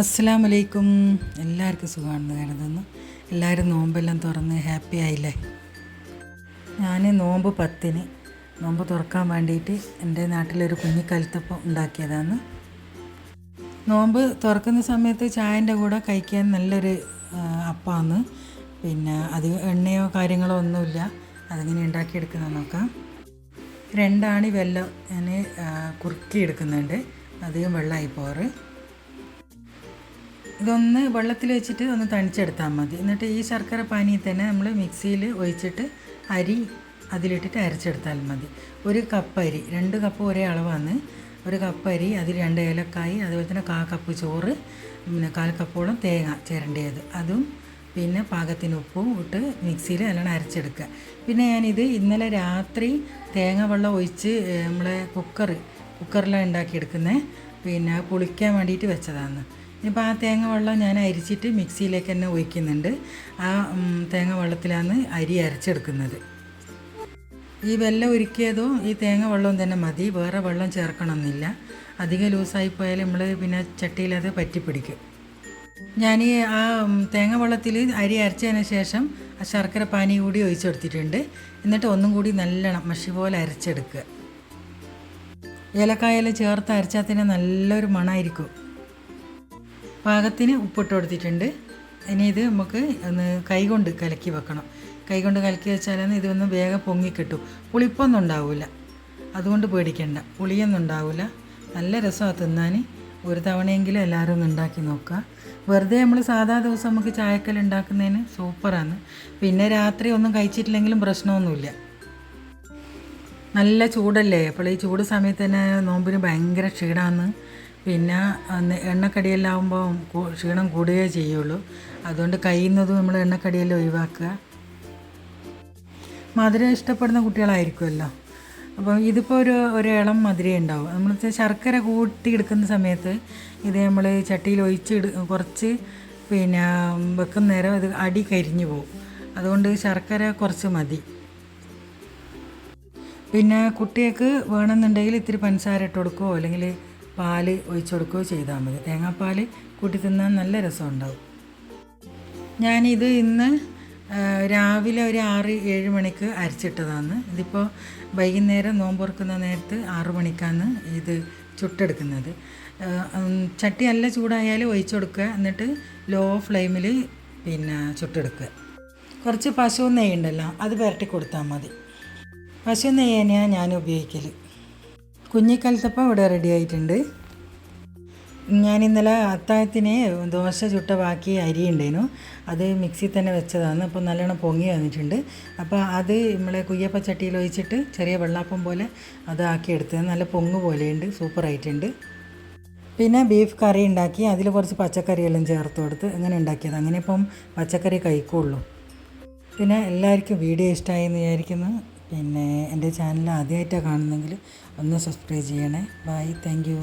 അസ്സാം വലൈക്കും എല്ലാവർക്കും സുഖമാണെന്ന് കരുതുന്നു. എല്ലാവരും നോമ്പെല്ലാം തുറന്ന് ഹാപ്പി ആയില്ലേ? ഞാൻ നോമ്പ് പത്തിന് നോമ്പ് തുറക്കാൻ വേണ്ടിയിട്ട് എന്റെ നാട്ടിലൊരു കുഞ്ഞിക്കലത്തപ്പം ഉണ്ടാക്കിയതാണ്. നോമ്പ് തുറക്കുന്ന സമയത്ത് ചായന്റെ കൂടെ കഴിക്കാൻ നല്ലൊരു അപ്പമാണ് പിന്നെ അത് എണ്ണയോ കാര്യങ്ങളോ ഒന്നുമില്ല. അതിങ്ങനെ ഉണ്ടാക്കിയെടുക്കുന്ന നോക്കാം. രണ്ടാണി വെല്ലം ഞാൻ കുറുക്കി എടുക്കുന്നുണ്ട് അധികം വെള്ളമായി പോറ് ഇതൊന്ന് വെള്ളത്തിൽ വെച്ചിട്ട് ഒന്ന് തണിച്ചെടുത്താൽ മതി. എന്നിട്ട് ഈ ശർക്കര പാനിയിൽ തന്നെ നമ്മൾ മിക്സിയിൽ ഒഴിച്ചിട്ട് അരി അതിലിട്ടിട്ട് അരച്ചെടുത്താൽ മതി. ഒരു കപ്പ് അരി രണ്ട് കപ്പ് ഒരേ അളവാണ്. ഒരു കപ്പ് അരി അതിൽ രണ്ട് ഏലക്കായി അതുപോലെ തന്നെ കാ കപ്പ് ചോറ് പിന്നെ കാൽ കപ്പോളം തേങ്ങ ചേരേണ്ടത് അതും പിന്നെ പാകത്തിന് ഉപ്പും ഇട്ട് മിക്സിയിൽ നല്ലോണം അരച്ചെടുക്കുക. പിന്നെ ഞാനിത് ഇന്നലെ രാത്രി തേങ്ങ വെള്ളം ഒഴിച്ച് നമ്മളെ കുക്കർ കുക്കറിലാണ് ഉണ്ടാക്കിയെടുക്കുന്നത്. പിന്നെ പുളിക്കാൻ വേണ്ടിയിട്ട് വെച്ചതാണ്. ഇനിയിപ്പോൾ ആ തേങ്ങ വെള്ളം ഞാൻ അരിച്ചിട്ട് മിക്സിയിലേക്ക് തന്നെ ഒഴിക്കുന്നുണ്ട്. ആ തേങ്ങ വെള്ളത്തിലാണ് അരി അരച്ചെടുക്കുന്നത്. ഈ വെല്ലം ഒരുക്കിയതും ഈ തേങ്ങ വെള്ളവും തന്നെ മതി. വേറെ വെള്ളം ചേർക്കണമെന്നില്ല അധികം ലൂസായി പോയാൽ നമ്മൾ പിന്നെ ചട്ടിയിലത് പറ്റിപ്പിടിക്കും. ഞാൻ ആ തേങ്ങ വെള്ളത്തിൽ അരി അരച്ചതിന് ശേഷം ആ ശർക്കര പാനി കൂടി ഒഴിച്ചെടുത്തിട്ടുണ്ട്. എന്നിട്ട് ഒന്നും കൂടി നല്ലോണം മഷി പോലെ അരച്ചെടുക്കുക. ഏലക്കായെല്ലാം ചേർത്ത് അരച്ചാൽ തന്നെ നല്ലൊരു മണമായിരിക്കും പാകത്തിന് ഉപ്പിട്ട് കൊടുത്തിട്ടുണ്ട്. ഇനി ഇത് നമുക്ക് ഒന്ന് കൈകൊണ്ട് കലക്കി വെക്കണം. കൈകൊണ്ട് കലക്കി വെച്ചാലാണ് ഇതൊന്ന് വേഗം പൊങ്ങിക്കിട്ടും പുളിപ്പൊന്നും ഉണ്ടാവില്ല അതുകൊണ്ട് പേടിക്കണ്ട. പുളിയൊന്നും ഉണ്ടാവില്ല നല്ല രസമാണ് തിന്നാൻ ഒരു തവണയെങ്കിലും എല്ലാവരും ഒന്ന് ഉണ്ടാക്കി നോക്കുക. വെറുതെ നമ്മൾ സാധാ ദിവസം നമുക്ക് ചായക്കൽ ഉണ്ടാക്കുന്നതിന് സൂപ്പറാണ്. പിന്നെ രാത്രി ഒന്നും കഴിച്ചിട്ടില്ലെങ്കിലും പ്രശ്നമൊന്നുമില്ല. നല്ല ചൂടല്ലേ? അപ്പോൾ ഈ ചൂട് സമയത്ത് തന്നെ നോമ്പിന് ഭയങ്കര ക്ഷീണമാണ്. പിന്നെ എണ്ണക്കടിയെല്ലാം ആകുമ്പോൾ ക്ഷീണം കൂടുകയേ ചെയ്യുള്ളൂ. അതുകൊണ്ട് കഴിയുന്നതും നമ്മൾ എണ്ണക്കടിയെല്ലാം ഒഴിവാക്കുക. മധുരം ഇഷ്ടപ്പെടുന്ന കുട്ടികളായിരിക്കുമല്ലോ. അപ്പം ഇതിപ്പോൾ ഒരു ഒരു ഇളം മധുരം ഉണ്ടാവും. നമ്മൾ ശർക്കര കൂട്ടി എടുക്കുന്ന സമയത്ത് ഇത് നമ്മൾ ചട്ടിയിൽ ഒഴിച്ച് കുറച്ച് പിന്നെ വെക്കുന്ന നേരം ഇത് അടി കരിഞ്ഞു പോകും അതുകൊണ്ട് ശർക്കര കുറച്ച് മതി. പിന്നെ കുട്ടികൾക്ക് വേണമെന്നുണ്ടെങ്കിൽ ഇത്തിരി പഞ്ചസാര ഇട്ട് കൊടുക്കുകയോ അല്ലെങ്കിൽ പാൽ ഒഴിച്ചു കൊടുക്കുകയോ ചെയ്താൽ മതി. തേങ്ങാപ്പാൽ കൂട്ടി തിന്നാൻ നല്ല രസമുണ്ടാവും. ഞാനിത് ഇന്ന് രാവിലെ ഒരു ആറ് ഏഴ് മണിക്ക് അരച്ചിട്ടതാണ്. ഇതിപ്പോൾ വൈകുന്നേരം നോമ്പുറക്കുന്ന നേരത്ത് ആറു മണിക്കാണ് ഇത് ചുട്ടെടുക്കുന്നത്. ചട്ടി നല്ല ചൂടായാൽ ഒഴിച്ചു കൊടുക്കുക എന്നിട്ട് ലോ ഫ്ലെയിമിൽ പിന്നെ ചുട്ടെടുക്കുക. കുറച്ച് പശു നെയ്യുണ്ടല്ലോ അത് പുരട്ടി കൊടുത്താൽ മതി. പശു നെയ്യ് തന്നെയാണ് ഞാൻ ഉപയോഗിക്കൽ കുഞ്ഞിക്കലത്തപ്പം ഇവിടെ റെഡി ആയിട്ടുണ്ട്. ഞാൻ ഇന്നലെ അത്താഴത്തിന് ദോശ ചുട്ട ബാക്കി അരി ഉണ്ടായിരുന്നു. അത് മിക്സിയിൽ തന്നെ വെച്ചതാണ്. അപ്പോൾ നല്ലോണം പൊങ്ങി വന്നിട്ടുണ്ട്. അപ്പോൾ അത് നമ്മളെ കുയ്യപ്പ ചട്ടിയിൽ ഒഴിച്ചിട്ട് ചെറിയ വെള്ളാപ്പം പോലെ അത് ആക്കി എടുത്തത്. നല്ല പൊങ്ങ് പോലെയുണ്ട്. സൂപ്പറായിട്ടുണ്ട് പിന്നെ ബീഫ് കറി ഉണ്ടാക്കി. അതിൽ കുറച്ച് പച്ചക്കറിയെല്ലാം ചേർത്ത് കൊടുത്ത് അങ്ങനെ ഉണ്ടാക്കിയത് അങ്ങനെ ഇപ്പം പച്ചക്കറി കഴിക്കുള്ളൂ. പിന്നെ എല്ലാവർക്കും വീഡിയോ ഇഷ്ടമായി എന്ന് വിചാരിക്കുന്നു. പിന്നെ എന്റെ ചാനൽ ആദ്യമായിട്ടാണ് കാണുന്നതെങ്കിൽ ഒന്ന് സബ്സ്ക്രൈബ് ചെയ്യണേ. Bye thank you